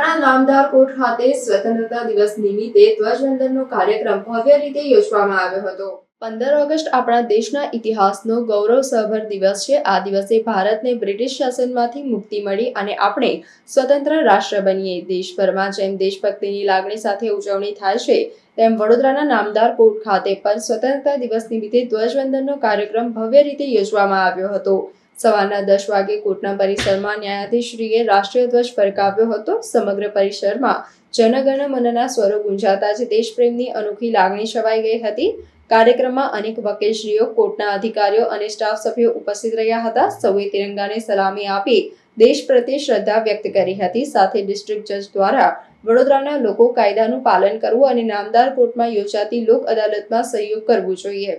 નામદાર કોટ ખાતે સ્વતંત્રતા દિવસ નિમિત્તે ધ્વજવંદનનો કાર્યક્રમ ભવ્ય રીતે યોજવામાં આવ્યો હતો. પંદર ઓગસ્ટ આપણા દેશના ઇતિહાસનો ગૌરવસભર દિવસ છે. આ દિવસે ભારતને બ્રિટિશ શાસનમાંથી મુક્તિ મળી અને આપણે સ્વતંત્ર રાષ્ટ્ર બનીએ. દેશભરમાં જેમ દેશભક્તિની લાગણી સાથે ઉજવણી થાય છે, તેમ વડોદરાના નામદાર કોર્ટ ખાતે પણ સ્વતંત્રતા દિવસ નિમિત્તે ધ્વજવંદનનો કાર્યક્રમ ભવ્ય રીતે યોજવામાં આવ્યો હતો. સવારના દસ વાગે કોર્ટના પરિસરમાં ન્યાયાધીશશ્રીએ રાષ્ટ્રીય ધ્વજ ફરકાવ્યો હતો. સમગ્ર પરિસરમાં જનગણ મનના સ્વરો ગુંજાતા જ દેશપ્રેમની અનોખી લાગણી છવાઈ ગઈ હતી. કાર્યક્રમમાં અનેક વકીલશ્રીઓ, કોર્ટના અધિકારીઓ અને સ્ટાફ સભ્યો ઉપસ્થિત રહ્યા હતા. સૌએ તિરંગાને સલામી આપી દેશ પ્રત્યે શ્રદ્ધા વ્યક્ત કરી હતી. સાથે ડિસ્ટ્રિક્ટ જજ દ્વારા વડોદરાના લોકો કાયદાનું પાલન કરવું અને નામદાર કોર્ટમાં યોજાતી લોક અદાલતમાં સહયોગ કરવું જોઈએ.